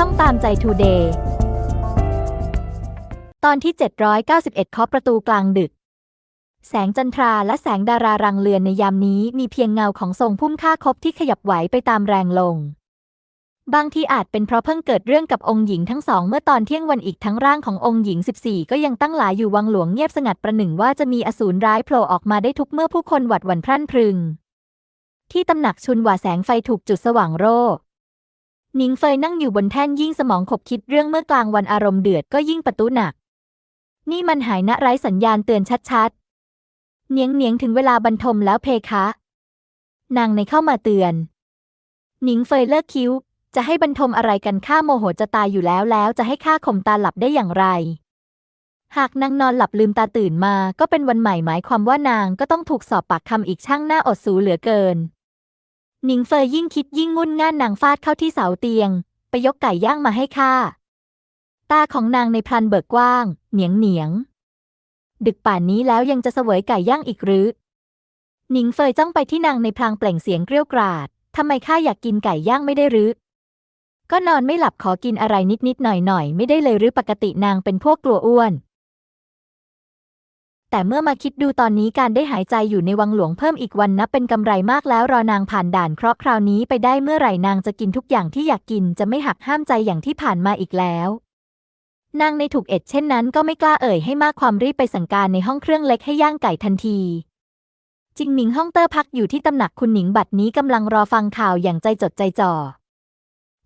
ช่องตามใจทูเดย์ตอนที่ 791 เคาะประตูกลางดึก แสงจันทราและแสงดารารังเรือนในยามนี้มีเพียงเงาของทรงพุ่มค่าคบที่ขยับไหวไปตามแรงลง บางทีอาจเป็นเพราะเพิ่งเกิดเรื่องกับองค์หญิงทั้งสองเมื่อตอนเที่ยงวันอีกทั้งร่างขององค์หญิง 14 ก็ยังตั้งหลายอยู่วังหลวงเงียบสงัดประหนึ่งว่าจะมีอสูรร้ายโผล่ออกมาได้ทุกเมื่อผู้คนหวัดหวั่นพรั่นพรึง ที่ตำหนักชุนหว่าแสงไฟถูกจุดสว่างโร หนิงเฟยนั่งอยู่บนแท่นยิ่งสมองขบคิดเรื่องเมื่อกลางวันอารมณ์เดือดก็ยิ่งประตูหนัก นี่มันหายนะไร้สัญญาณเตือนชัดๆ เนียงเนียงถึงเวลาบรรทมแล้วเพคะ นางในเข้ามาเตือน หนิงเฟยเลิกคิ้ว จะให้บรรทมอะไรกันข้าโมโหจะตายอยู่แล้วแล้วจะให้ข้าข่มตาหลับได้อย่างไร หากนางนอนหลับลืมตาตื่นมาก็เป็นวันใหม่หมายความว่านางก็ต้องถูกสอบปากคำอีกช่างหน้าอดสูเหลือเกิน หนิงเฟยยิ่งคิดยิ่งงุ่นง่านนางฟาดเข้าที่เสาเตียง ไปยกไก่ย่างมาให้ข้า ตาของนางในพลันเบิกกว้าง เหนียงเหนียง ดึกป่านนี้แล้วยังจะเสวยไก่ย่างอีกหรือ หนิงเฟยจ้องไปที่นางในพลางเปล่งเสียงเกรี้ยวกราด ทำไมข้าอยากกินไก่ย่างไม่ได้หรือ ก็นอนไม่หลับขอกินอะไรนิดๆหน่อยๆไม่ได้เลยหรือปกตินางเป็นพวกกลัวอ้วน แต่เมื่อมาคิดดูตอนนี้การได้หายใจอยู่ในวังหลวงเพิ่มอีกวันนับเป็นกำไรมากแล้วรอนางผ่านด่านเคราะห์คราวนี้ไปได้เมื่อไหร่นางจะกินทุกอย่างที่อยากกินจะไม่หักห้ามใจอย่างที่ผ่านมาอีกแล้ว นางในถูกเอ็ดเช่นนั้นก็ไม่กล้าเอ่ยให้มากความรีบไปสั่งการในห้องเครื่องเล็กให้ย่างไก่ทันทีจิงหมิงฮ่องเตอร์พักอยู่ที่ตำหนักคุณหนิงบัดนี้กำลังรอฟังข่าวอย่างใจจดใจจ่อ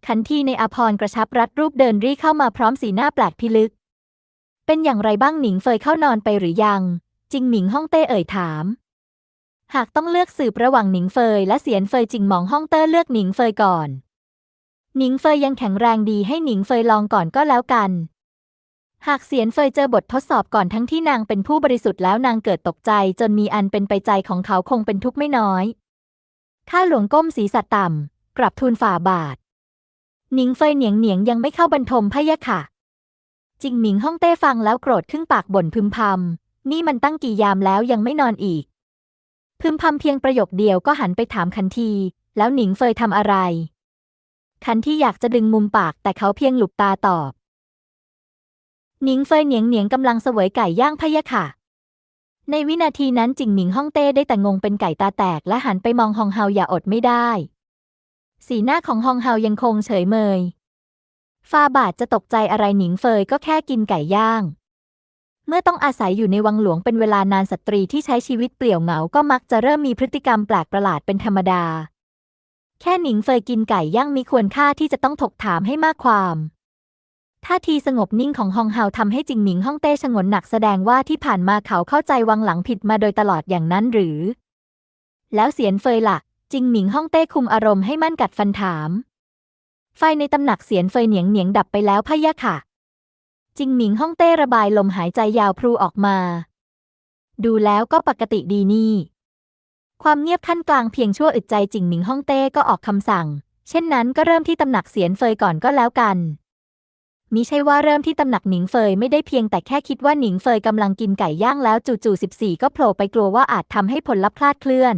ขันทีในอาพรกระชับรัดรูปเดินรีเข้ามาพร้อมสีหน้าแปลกพิลึก เป็นอย่างไรบ้างหนิงเฟยเข้านอนไปหรือยังจิงหมิงฮ่องเต้เอ่ยถาม หากต้องเลือกสืบระหว่างหนิงเฟยและเสียนเฟยจิงหมองฮ่องเต้เลือกหนิงเฟยก่อน หนิงเฟยยังแข็งแรงดีให้หนิงเฟยลองก่อนก็แล้วกัน หากเสียนเฟยเจอบททดสอบก่อนทั้งที่นางเป็นผู้บริสุทธิ์แล้วนางเกิดตกใจจนมีอันเป็นไปใจของเขาคงเป็นทุกข์ไม่น้อย ข้าหลวงก้มศีรษะต่ำกลับทูลฝ่าบาทหนิงเฟยเหนียงเหนียงยังไม่เข้าบรรทมพะยะค่ะ จิงหมิงฮ่องเต้ฟังแล้วโกรธครึ่งปากบ่นพึมพำนี่มันตั้งกี่ยามแล้วยังไม่นอนอีก พึมพำเพียงประโยคเดียวก็หันไปถามคันที แล้วหนิงเฟยทำอะไร คันที่อยากจะดึงมุมปากแต่เขาเพียงหลุบตาตอบ หนิงเฟยเหนียงเหนียงกำลังเสวยไก่ย่างพะยะค่ะ ในวินาทีนั้นจิงหมิงฮ่องเต้ได้แต่งงเป็นไก่ตาแตกและหันไปมองฮองเฮาอย่าอดไม่ได้ สีหน้าของฮองเฮายังคงเฉยเมย ฟาบาทจะตกใจอะไรหนิงเฟยก็แค่กินไก่ย่าง เมื่อต้องอาศัยอยู่ในวังหลวงเป็นเวลานานสตรีที่ใช้ชีวิตเปลี่ยวเหงาก็มักจะเริ่มมีพฤติกรรมแปลกประหลาดเป็นธรรมดา แค่หนิงเฟยกินไก่ย่างมีควรค่าที่จะต้องถกถามให้มากความท่าทีสงบนิ่งของฮองเฮาทำให้จิงหมิงฮ่องเต้ชงนหนักแสดงว่าที่ผ่านมาเขาเข้าใจวังหลังผิดมาโดยตลอดอย่างนั้นหรือ แล้วเสียนเฟยละ่ะ จิงหมิงฮ่องเต้คุมอารมณ์ให้มั่นกัดฟันถาม ไฟในตำหนักเสียนเฟยเหนียงเหนียงดับไปแล้วพะยะค่ะ จิงหมิงฮ่องเต้ระบายลมหายใจยาวพลูออกมา ดูแล้วก็ปกติดีนี่ ความเงียบขั้นกลางเพียงชั่วอึดใจจิงหมิงฮ่องเต้ก็ออกคำสั่ง เช่นนั้นก็เริ่มที่ตำหนักเสียนเฟยก่อนก็แล้วกันมิใช่ว่าเริ่มที่ตำหนักหนิงเฟยไม่ได้เพียงแต่แค่คิดว่าหนิงเฟยกำลังกินไก่ย่างแล้วจู่ๆสิบสี่ก็โผล่ไปกลัวว่าอาจทำให้ผลลัพธ์คลาดเคลื่อน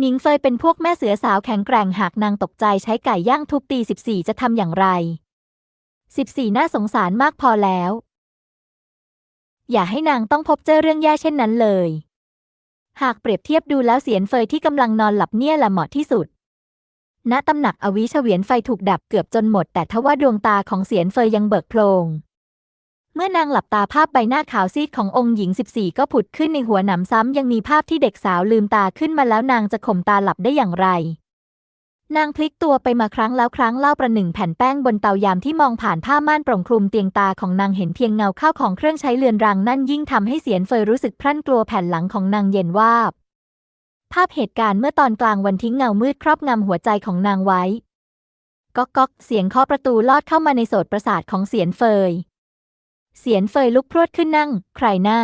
หนิงเฟยเป็นพวกแม่เสือสาวแข็งแกร่งหากนางตกใจใช้ไก่ย่างทุบตีสิบสี่จะทำอย่างไรสิบสี่น่าสงสารมากพอแล้ว อย่าให้นางต้องพบเจอเรื่องแย่เช่นนั้นเลย หากเปรียบเทียบดูแล้วเสียนเฟยที่กำลังนอนหลับเนี่ยแหละเหมาะที่สุด ณตำหนักอวิเฉวียนไฟถูกดับเกือบจนหมด แต่ทว่าดวงตาของเสียนเฟยยังเบิกโพลง เมื่อนางหลับตาภาพใบหน้าขาวซีดขององค์หญิง 14 ก็ผุดขึ้นในหัวหนำซ้ำยังมีภาพที่เด็กสาวลืมตาขึ้นมาแล้วนางจะข่มตาหลับได้อย่างไร นางพลิกตัวไปมาครั้งแล้วครั้งเล่าประหนึ่งแผ่นแป้งบนเตายามที่มองผ่านผ้าม่านปร่งคลุมเตียงตาของนางเห็นเพียงเงาข้าวของเครื่องใช้เลือนรังนั่นยิ่งทำให้เสียนเฟยรู้สึกพรั่นกลัวแผ่นหลังของนางเย็นวาบ ภาพเหตุการณ์เมื่อตอนกลางวันทิ้งเงามืดครอบงำหัวใจของนางไว้ ก๊อกก๊อกเสียงเคาะประตูลอดเข้ามาในโสดประสาทของเสียนเฟย เสียนเฟยลุกพรวดขึ้นนั่ง ใครหน้า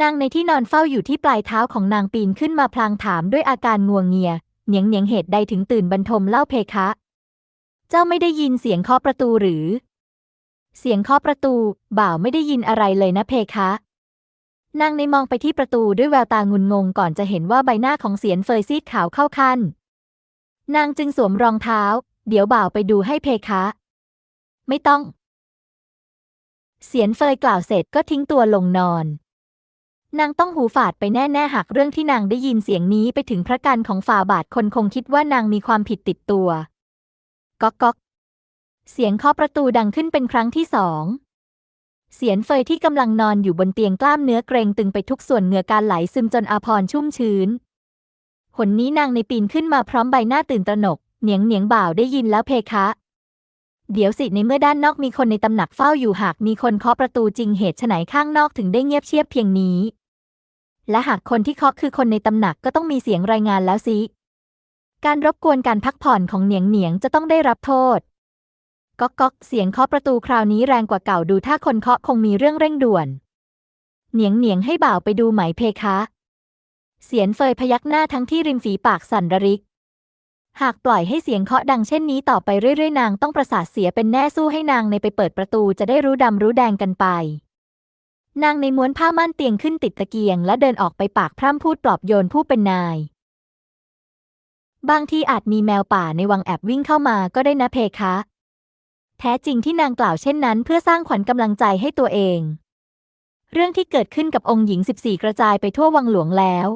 นางในที่นอนเฝ้าอยู่ที่ปลายเท้าของนางปีนขึ้นมาพลางถามด้วยอาการงวงเงีย เหนียงเหนียงเหตุใดถึงตื่นบรรทมเล่าเพคะ เจ้าไม่ได้ยินเสียงเคาะประตูหรือ เสียงเคาะประตู บ่าวไม่ได้ยินอะไรเลยนะเพคะนางในมองไปที่ประตูด้วยแววตางุนงงก่อนจะเห็นว่าใบหน้าของเสียนเฟยซีดขาวเข้าขั้นนางจึงสวมรองเท้า เดี๋ยวบ่าวไปดูให้เพคะ ไม่ต้อง เสียนเฟยกล่าวเสร็จก็ทิ้งตัวลงนอน นางต้องหูฝาดไปแน่ๆหากเรื่องที่นางได้ยินเสียงนี้ไปถึงพระกันของฝ่าบาทคนคงคิดว่านางมีความผิดติดตัว ก๊อกก๊อกเสียงเคาะประตูดังขึ้นเป็นครั้งที่สองเสียนเฟยที่กำลังนอนอยู่บนเตียงกล้ามเนื้อเกรงตึงไปทุกส่วนเหงื่อการไหลซึมจนอาพรชุ่มชื้น หนนี้นางในปีนขึ้นมาพร้อมใบหน้าตื่นตระหนก เหนียงเหนียงบ่าวได้ยินแล้วเพคะ เดี๋ยวสิในเมื่อด้านนอกมีคนในตำหนักเฝ้าอยู่หากมีคนเคาะประตูจริงเหตุไฉนข้างนอกถึงได้เงียบเชียบเพียงนี้ และหากคนที่เคาะคือคนในตำหนักก็ต้องมีเสียงรายงานแล้วสิ การรบกวนการพักผ่อนของเหนียงเหนียงจะต้องได้รับโทษก๊อกก๊อกเสียงเคาะประตูคราวนี้แรงกว่าเก่าดูถ้าคนเคาะคงมีเรื่องเร่งด่วน เหนียงเหนียงให้บ่าวไปดูไหมเพคะ เสียนเฟยพยักหน้าทั้งที่ริมฝีปากสั่นระริก หากปล่อยให้เสียงเคาะดังเช่นนี้ต่อไปเรื่อยๆ นางต้องประสาทเสียเป็นแน่สู้ให้นางในไปเปิดประตูจะได้รู้ดำรู้แดงกันไป นางในม้วนผ้าม่านเตียงขึ้นติดตะเกียง และเดินออกไปปากพร่ำพูดปลอบโยนผู้เป็นนาย บางทีอาจมีแมวป่าในวังแอบวิ่งเข้ามาก็ได้นะเพคะ แท้จริงที่นางกล่าวเช่นนั้น เพื่อสร้างขวัญกำลังใจให้ตัวเอง เรื่องที่เกิดขึ้นกับองค์หญิง 14 กระจายไปทั่ววังหลวงแล้ว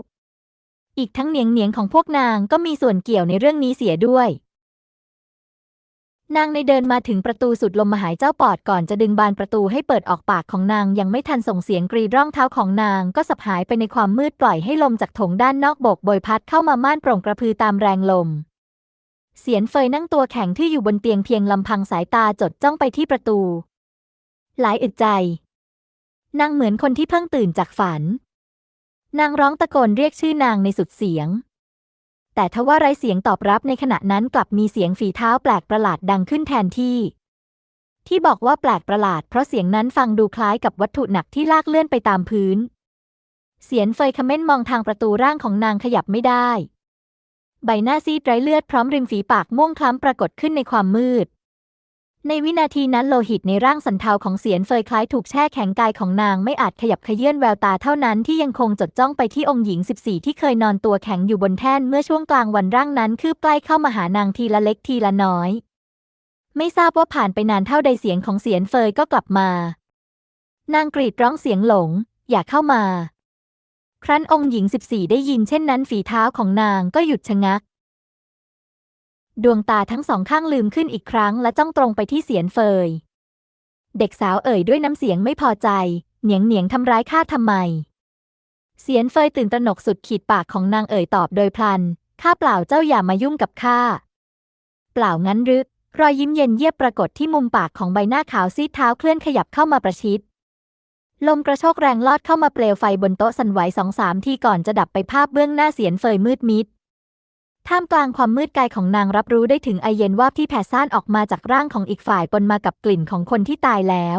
อีกทั้งเนียงเนียงของพวกนางก็มีส่วนเกี่ยวในเรื่องนี้เสียด้วย นางในเดินมาถึงประตูสุดลมมหายเจ้าปอดก่อนจะดึงบานประตูให้เปิดออกปากของนางยังไม่ทันส่งเสียงกรีดร้องเท้าของนางก็สับหายไปในความมืดปล่อยให้ลมจากถงด้านนอกโบกโบยพัดเข้ามาม่านโปร่งกระพือตามแรงลมเสียนเฟยนั่งตัวแข็งที่อยู่บนเตียงเพียงลำพังสายตาจดจ้องไปที่ประตู หลายอึดใจ นางเหมือนคนที่เพิ่งตื่นจากฝัน นางร้องตะโกนเรียกชื่อนางในสุดเสียง แต่ทว่าไรเสียงตอบรับในขณะนั้นกลับมีเสียงฝีเท้าแปลกประหลาดดังขึ้นแทนที่ ที่บอกว่าแปลกประหลาดเพราะเสียงนั้นฟังดูคล้ายกับวัตถุหนักที่ลากเลื่อนไปตามพื้น เสียนเฟยคเม้นมองทางประตูร่างของนางขยับไม่ได้ ใบหน้าซีดไร้เลือดพร้อมริมฝีปากม่วงคล้ำปรากฏขึ้นในความมืด ในวินาทีนั้นโลหิตในร่างสันเทาของเสียนเฟยคล้ายถูกแช่แข็งกายของนางไม่อาจขยับขยื่นแววตาเท่านั้นที่ยังคงจดจ้องไปที่องค์หญิง 14 ที่เคยนอนตัวแข็งอยู่บนแท่นเมื่อช่วงกลางวันร่างนั้นคืบใกล้เข้ามาหานางทีละเล็กทีละน้อย ไม่ทราบว่าผ่านไปนานเท่าใดเสียงของเสียนเฟยก็กลับมา นางกรีดร้องเสียงหลง อย่าเข้ามา ครั้นองค์หญิง 14 ได้ยินเช่นนั้นฝีเท้าของนางก็หยุดชะงัก ดวงตาทั้งสองข้างลืมขึ้นอีกครั้งและจ้องตรงไปที่เสียนเฟย เด็กสาวเอ่ยด้วยน้ำเสียงไม่พอใจ เหนียงเหนียงทำร้ายข้าทำไม เสียนเฟยตื่นตระหนกสุดขีดปากของนางเอ่ยตอบโดยพลัน ข้าเปล่าเจ้าอย่ามายุ่งกับข้า เปล่างั้นหรือ รอยยิ้มเย็นเยียบปรากฏที่มุมปากของใบหน้าขาวซีดเท้าเคลื่อนขยับเข้ามาประชิด ลมกระโชกแรงลอดเข้ามาเปลวไฟบนโต๊ะสั่นไหวสองสามทีก่อนจะดับไปภาพเบื้องหน้าเสียนเฟยมืดมิด ท่ามกลางความมืดกายของนางรับรู้ได้ถึงไอเย็นวาบที่แผ่ซ่านออกมาจากร่างของอีกฝ่ายปนมากับกลิ่นของคนที่ตายแล้ว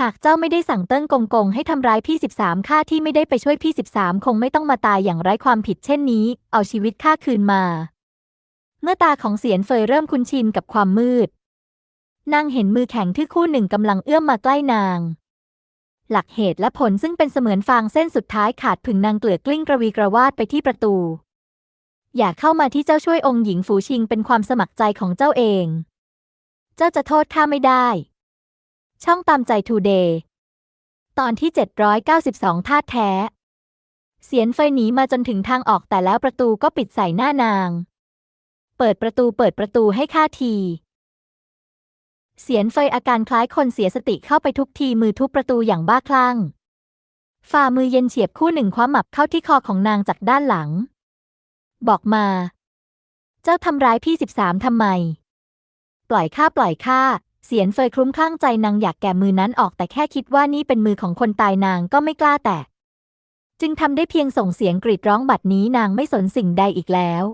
หากเจ้าไม่ได้สั่งเติ้งกงกงให้ทำร้ายพี่สิบสามข้าที่ไม่ได้ไปช่วยพี่สิบสามคงไม่ต้องมาตายอย่างไร้ความผิดเช่นนี้ เอาชีวิตข้าคืนมา เมื่อตาของเสียนเฟยเริ่มคุ้นชินกับความมืด นางเห็นมือแข็งที่คู่หนึ่งกำลังเอื้อมมาใกล้นาง หลักเหตุและผลซึ่งเป็นเสมือนฟางเส้นสุดท้ายขาดผึ่งนางเกลือกลิ้งกระวีกระวาดไปที่ประตู อย่าเข้ามาที่เจ้าช่วยองค์หญิงฝูชิงเป็นความสมัครใจของเจ้าเอง เจ้าจะโทษข้าไม่ได้ ช่องตามใจทูเดย์ตอนที่ 792ธาตุแท้ เสียนเฟหนีมาจนถึงทางออกแต่แล้วประตูก็ปิดใส่หน้านาง เปิดประตูเปิดประตูให้ข้าที เสียนเฟอาการคล้ายคนเสียสติเข้าไปทุกทีมือทุบประตูอย่างบ้าคลั่ง ฝ่ามือเย็นเฉียบคู่หนึ่งคว้าหมับเข้าที่คอของนางจากด้านหลัง บอกมา เจ้าทำร้ายพี่สิบสามทำไม ปล่อยข้าปล่อยข้าเสียนเฟยคลุ้มคลั่งใจนางอยากแก่มือนั้นออกแต่แค่คิดว่านี่เป็นมือของคนตายนางก็ไม่กล้าแตะจึงทำได้เพียงส่งเสียงกรีดร้องบัดนี้นางไม่สนสิ่งใดอีกแล้ว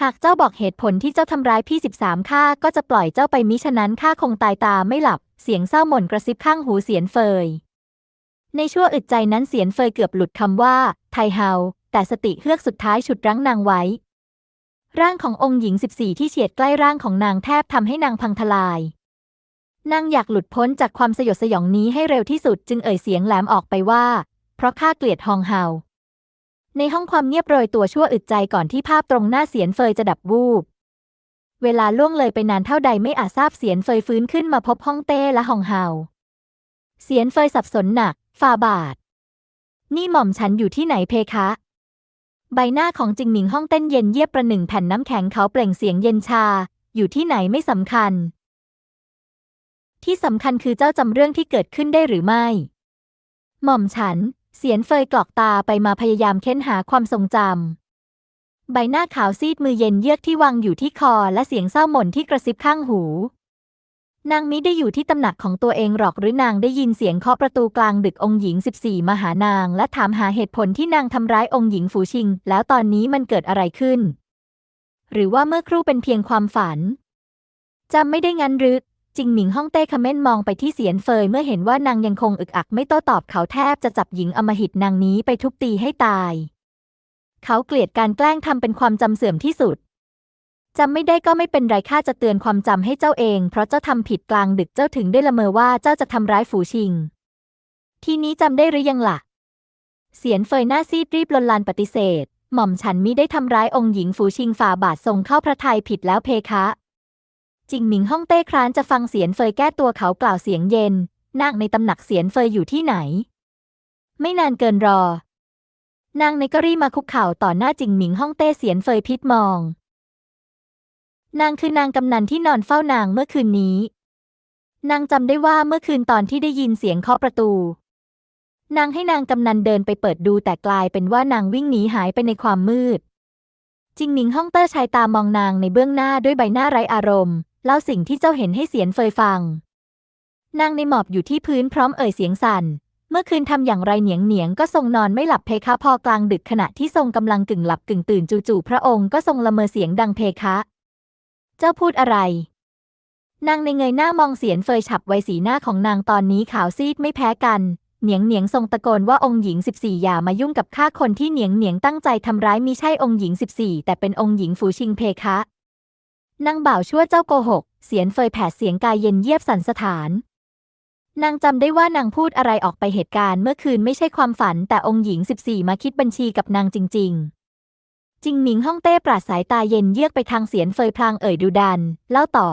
หากเจ้าบอกเหตุผลที่เจ้าทำร้ายพี่สิบสามข้าก็จะปล่อยเจ้าไปมิฉะนั้นข้าคงตายตาไม่หลับ เสียงเศร้าหม่นกระซิบข้างหูเสียนเฟย ในชั่วอึดใจนั้นเสียนเฟยเกือบหลุดคำว่า ไทเฮา แต่สติเฮือกสุดท้ายฉุดรั้งนางไว้ ร่างขององค์หญิง 14 ที่เฉียดใกล้ร่างของนางแทบทำให้นางพังทลาย นางอยากหลุดพ้นจากความสยดสยองนี้ให้เร็วที่สุดจึงเอ่ยเสียงแหลมออกไปว่า เพราะข้าเกลียดฮองเฮา ในห้องความเงียบโรยตัวชั่วอึดใจก่อนที่ภาพตรงหน้าเสียนเฟยจะดับวูบเวลาล่วงเลยไปนานเท่าใดไม่อาจทราบเสียนเฟยฟื้นขึ้นมาพบฮ่องเต้และฮองเฮา เสียนเฟยสับสนหนัก ฝ่าบาท นี่หม่อมฉันอยู่ที่ไหนเพคะ ใบหน้าของจิงหมิงห้องเต้นเย็นเยียบประหนึ่งแผ่นน้ำแข็งเขาเปล่งเสียงเย็นชา อยู่ที่ไหนไม่สำคัญ ที่สำคัญคือเจ้าจำเรื่องที่เกิดขึ้นได้หรือไม่ หม่อมฉัน เสียนเฟยกรอกตาไปมาพยายามเค้นหาความทรงจำ ใบหน้าขาวซีดมือเย็นเยือกที่วางอยู่ที่คอและเสียงเศร้าหม่นที่กระซิบข้างหู นางมิได้อยู่ที่ตำหนักของตัวเองหรอกหรือนางได้ยินเสียงเคาะประตูกลางดึกองค์หญิง 14 มาหานาง และถามหาเหตุผลที่นางทำร้ายองค์หญิงฝูชิง แล้วตอนนี้มันเกิดอะไรขึ้น หรือว่าเมื่อครู่เป็นเพียงความฝันจำไม่ได้งั้นหรือจิงหมิงฮ่องเต้คเม่นมองไปที่เสียนเฟยเมื่อเห็นว่านางยังคงอึกอักไม่โต้ตอบเขาแทบจะจับหญิงอมหิตนางนี้ไปทุบตีให้ตาย เขาเกลียดการแกล้งทำเป็นความจำเสื่อมที่สุด จำไม่ได้ก็ไม่เป็นไรข้าจะเตือนความจำให้เจ้าเอง เพราะเจ้าทำผิดกลางดึกเจ้าถึงได้ละเมอว่าเจ้าจะทำร้ายฝูชิง ทีนี้จำได้หรือยังล่ะ เสียนเฟยหน้าซีดรีบลนลานปฏิเสธ หม่อมฉันมิได้ทำร้ายองค์หญิงฝูชิงฝ่าบาททรงเข้าพระทัยผิดแล้วเพคะจิงหมิงฮ่องเต้ครานจะฟังเสียนเฟยแก้ตัวเขากล่าวเสียงเย็นนางในตำหนักเสียนเฟยอยู่ที่ไหน ไม่นานเกินรอ นางในก็รีมาคุกเข่าต่อหน้าจิงหมิงฮ่องเต้เสียนเฟยพิษมอง นางคือนางกำนันที่นอนเฝ้านางเมื่อคืนนี้ นางจำได้ว่าเมื่อคืนตอนที่ได้ยินเสียงเคาะประตู นางให้นางกำนันเดินไปเปิดดูแต่กลายเป็นว่านางวิ่งหนีหายไปในความมืด จิงหมิงฮ่องเต้ชายตามองนางในเบื้องหน้าด้วยใบหน้าไร้อารมณ์เล่าสิ่งที่เจ้าเห็นให้เสียนเฟยฟัง นางในหมอบอยู่ที่พื้นพร้อมเอ่ยเสียงสั่นเมื่อคืนทำอย่างไรเหนียงเหนียงก็ทรงนอนไม่หลับเพคะพอกลางดึกขณะที่ทรงกำลังกึ่งหลับกึ่งตื่นจู่ๆพระองค์ก็ทรงละเมอเสียงดังเพคะ เจ้าพูดอะไร นางในเงยหน้ามองเสียนเฟยฉับไวสีหน้าของนางตอนนี้ขาวซีดไม่แพ้กัน เหนียงเหนียงทรงตะโกนว่าองค์หญิง 14 อย่ามายุ่งกับข้าคนที่เหนียงเหนียงตั้งใจทำร้ายมิใช่องค์หญิง 14 แต่เป็นองค์หญิงฝูชิงเพคะนางบ่าวชั่วเจ้าโกหก เสียนเฟยแผดเสียงกายเย็นเยียบสันสถาน นางจำได้ว่านางพูดอะไรออกไปเหตุการณ์เมื่อคืนไม่ใช่ความฝันแต่องค์หญิง 14 มาคิดบัญชีกับนางจริง ๆ จิงหมิงฮ่องเต้ปราดสายตาเย็นเยือกไปทางเสียนเฟยพลางเอ่ยดูดัน เล่าต่อ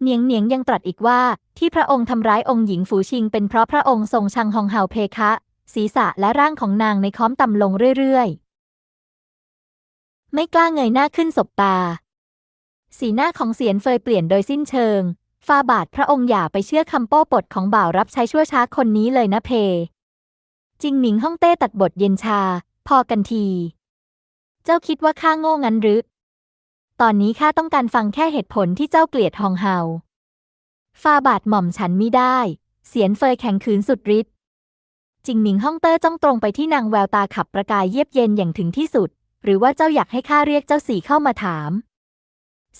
เนียงเนียงยังตรัสอีกว่า ที่พระองค์ทำร้ายองค์หญิงฝูชิง เป็นเพราะพระองค์ทรงชังฮองเฮาเพคะ ศีรษะและร่างของนางในค้อมต่ำลงเรื่อยๆ ไม่กล้าเงยหน้าขึ้นสบตา สีหน้าของเสียนเฟยเปลี่ยนโดยสิ้นเชิงฟาบาทพระองค์อย่าไปเชื่อคำโป้ปดของบ่าวรับใช้ชั่วช้าคนนี้เลยนะเพ จิงหมิงฮ่องเต้ตัดบทเย็นชา พอกันที จ้าคิดว่าข้าโง่งั้นหรือ ตอนนี้ข้าต้องการฟังแค่เหตุผลที่เจ้าเกลียดฮองเฮาฟาบาดหม่อมฉันมิได้ เสียนเฟยแข็งขืนสุดฤทธิ์จิงหมิงฮ่องเต้จ้องตรงไปที่นางแววตาขับประกายเยียบเย็นอย่างถึงที่สุด หรือว่าเจ้าอยากให้ข้าเรียกเจ้าสีเข้ามาถาม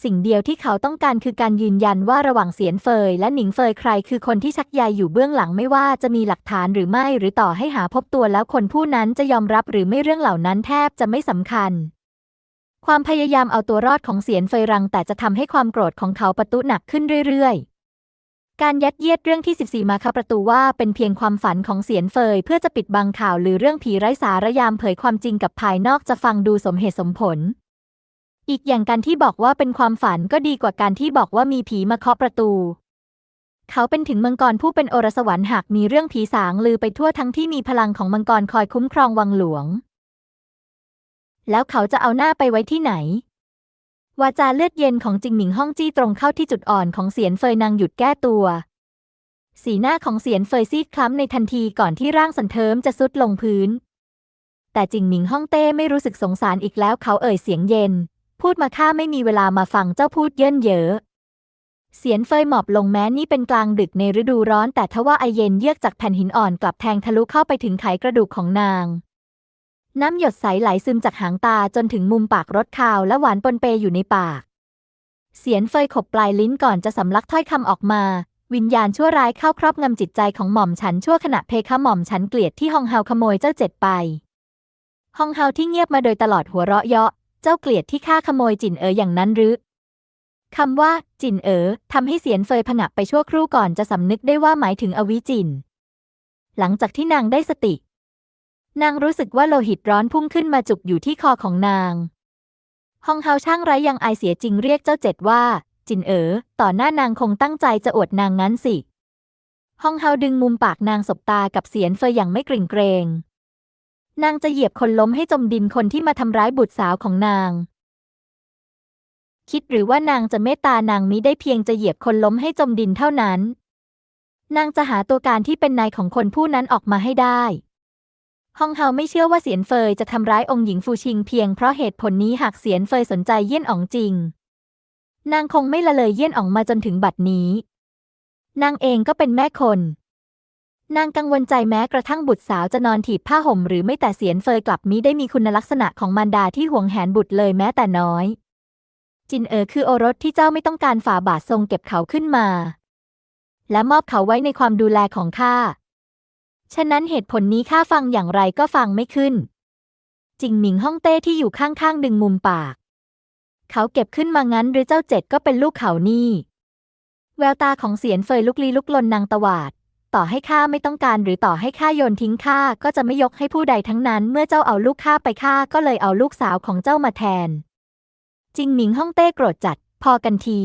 สิ่งเดียวที่เขาต้องการคือการยืนยันว่าระหว่างเสียนเฟยและหนิงเฟยใครคือคนที่ชักใยอยู่เบื้องหลังไม่ว่าจะมีหลักฐานหรือไม่หรือต่อให้หาพบตัวแล้วคนผู้นั้นจะยอมรับหรือไม่เรื่องเหล่านั้นแทบจะไม่สำคัญ ความพยายามเอาตัวรอดของเสียนเฟยรังแต่จะทำให้ความโกรธของเขาประตุหนักขึ้นเรื่อยๆ การยัดเยียดเรื่องที่ 14 มาคาประตูว่าเป็นเพียงความฝันของเสียนเฟยเพื่อจะปิดบังข่าวหรือเรื่องผีไร้สาระยามเผยความจริงกับภายนอกจะฟังดูสมเหตุสมผล อีกอย่างการที่บอกว่าเป็นความฝันก็ดีกว่าการที่บอกว่ามีผีมาเคาะประตู เขาเป็นถึงมังกรผู้เป็นโอรสวรรค์หากมีเรื่องผีสางลือไปทั่วทั้งที่มีพลังของมังกรคอยคุ้มครองวังหลวง แล้วเขาจะเอาหน้าไปไว้ที่ไหน วาจาเลือดเย็นของจิงหมิงฮ่องจี้ตรงเข้าที่จุดอ่อนของเสียนเฟยนางหยุดแก้ตัว สีหน้าของเสียนเฟยซีดคล้ำในทันทีก่อนที่ร่างสันเทิมจะซุดลงพื้น แต่จิงหมิงฮ่องเต้ไม่รู้สึกสงสารอีกแล้วเขาเอ่ยเสียงเย็น พูดมาข้าไม่มีเวลามาฟังเจ้าพูดเยิ่นเยอะเสียนเฟยหมอบลงแม้นี่เป็นกลางดึกในฤดูร้อน แต่ทว่าไอเย็นเยือกจากแผ่นหินอ่อนกลับแทงทะลุเข้าไปถึงไขกระดูกของนาง น้ำหยดใสไหลซึมจากหางตาจนถึงมุมปากรสคาวและหวานปนเปอยู่ในปาก เสียนเฟยขบปลายลิ้นก่อนจะสำลักถ้อยคำออกมา วิญญาณชั่วร้ายเข้าครอบงำจิตใจของหม่อมฉันชั่วขณะเพคะหม่อมฉันเกลียดที่ฮองเฮาขโมยเจ้าเจ็ดไปฮองเฮาที่เงียบมาโดยตลอดหัวเราะเยาะ เจ้าเกลียดที่ข้าขโมยจินเอ๋ออย่างนั้นหรือคำว่า จินเอ๋อทำให้เสียนเฟยผงะไปชั่วครู่ก่อนจะสำนึกได้ว่าหมายถึงอวิจิน หลังจากที่นางได้สติ นางรู้สึกว่าโลหิตร้อนพุ่งขึ้นมาจุกอยู่ที่คอของนางฮองเฮาช่างไร้ยังอายเสียจริงเรียกเจ้าเจ็ดว่า จินเอ๋อต่อหน้านางคงตั้งใจจะอวดนางงั้นสิฮองเฮาดึงมุมปากนางสบตากับเสียนเฟยอย่างไม่กริ่งเกรง นางจะเหยียบคนล้มให้จมดินคนที่มาทำร้ายบุตรสาวของนาง คิดหรือว่านางจะเมตตานางมิได้เพียงจะเหยียบคนล้มให้จมดินเท่านั้น นางจะหาตัวการที่เป็นนายของคนผู้นั้นออกมาให้ได้ฮองเฮาไม่เชื่อว่าเสียนเฟยจะทำร้ายองค์หญิงฟูชิงเพียงเพราะเหตุผลนี้หากเสียนเฟยสนใจเยี่ยนอ๋องจริง นางคงไม่ละเลยเยี่ยนอ๋องมาจนถึงบัดนี้ นางเองก็เป็นแม่คน นางกังวลใจแม้กระทั่งบุตรสาวจะนอนถีบผ้าห่มหรือไม่แต่เสียนเฟยกลับมิได้มีคุณลักษณะของมารดาที่ห่วงแหนบุตรเลยแม้แต่น้อย จินเอ๋อคือโอรสที่เจ้าไม่ต้องการฝ่าบาททรงเก็บเขาขึ้นมา และมอบเขาไว้ในความดูแลของข้าฉะนั้นเหตุผลนี้ข้าฟังอย่างไรก็ฟังไม่ขึ้น จิงหมิงฮ่องเต้ที่อยู่ข้างๆดึงมุมปาก เขาเก็บขึ้นมางั้นหรือเจ้าเจ็ดก็เป็นลูกเขานี่ แววตาของเสียนเฟยลุกลี้ลุกลนนางตวาด ต่อให้ข้าไม่ต้องการหรือต่อให้ข้าโยนทิ้งข้าก็จะไม่ยกให้ผู้ใดทั้งนั้น เมื่อเจ้าเอาลูกข้าไปข้าก็เลยเอาลูกสาวของเจ้ามาแทน จิงหมิงฮ่องเต้โกรธจัด พอกันที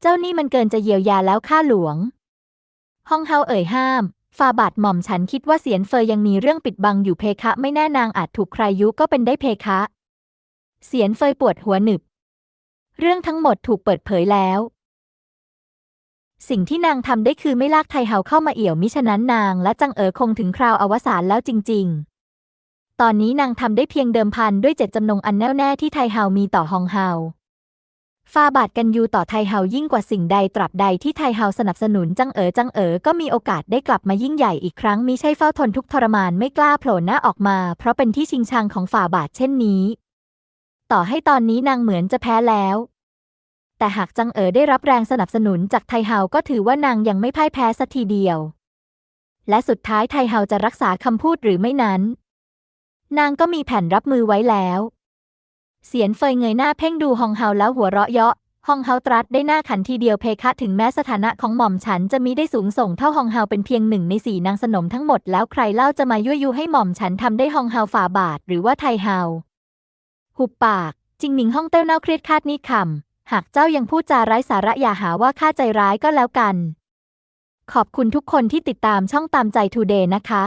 เจ้านี่มันเกินจะเยียวยาแล้วข้าหลวง ฮ่องเฮาเอ่ยห้าม ฟาบาทหม่อมฉันคิดว่าเสียนเฟยยังมีเรื่องปิดบังอยู่เพคะ ไม่แน่นางอาจถูกใครยุก็เป็นได้เพคะ เสียนเฟยปวดหัวหนึบ เรื่องทั้งหมดถูกเปิดเผยแล้ว สิ่งที่นางทำได้คือไม่ลากไทเฮาเข้ามาเอี่ยวมิฉะนั้นนางและจังเอ๋อคงถึงคราวอวสานแล้วจริง ๆ ตอนนี้นางทำได้เพียงเดิมพันด้วยเจตจำนงอันแน่วแน่ที่ไทเฮามีต่อฮองเฮาฟาบาทกันยูต่อไทเฮายิ่งกว่าสิ่งใดตราบใดที่ไทเฮาสนับสนุนจังเอ๋อจังเอ๋อก็มีโอกาสได้กลับมายิ่งใหญ่อีกครั้งมิใช่เฝ้าทนทุกทรมานไม่กล้าโผล่หน้าออกมา เพราะเป็นที่ชิงชังของฝ่าบาทเช่นนี้ ต่อให้ตอนนี้นางเหมือนจะแพ้แล้ว แต่หากจังเอ๋อได้รับแรงสนับสนุนจากไทเฮาก็ถือว่านางยังไม่พ่ายแพ้สักทีเดียว และสุดท้ายไทเฮาจะรักษาคำพูดหรือไม่นั้น นางก็มีแผนรับมือไว้แล้ว เสียนเฟยเงยหน้าเพ่งดูฮองเฮาแล้วหัวเราะเยาะฮองเฮาตรัสได้หน้าขันทีเดียวเพคะถึงแม้สถานะของหม่อมฉันจะมีได้สูงส่งเท่าฮองเฮาเป็นเพียงหนึ่งในสี่นางสนมทั้งหมดแล้วใครเล่าจะมายั่วยุให้หม่อมฉันทำได้ฮองเฮาฝ่าบาทหรือว่าไทเฮา หุบปาก จิงหมิงฮ่องเต้าเน่าเครียดคาดนี้คำ หากเจ้ายังพูดจาไร้สาระอย่าหาว่าข้าใจร้ายก็แล้วกัน ขอบคุณทุกคนที่ติดตามช่องตามใจทูเดย์นะคะ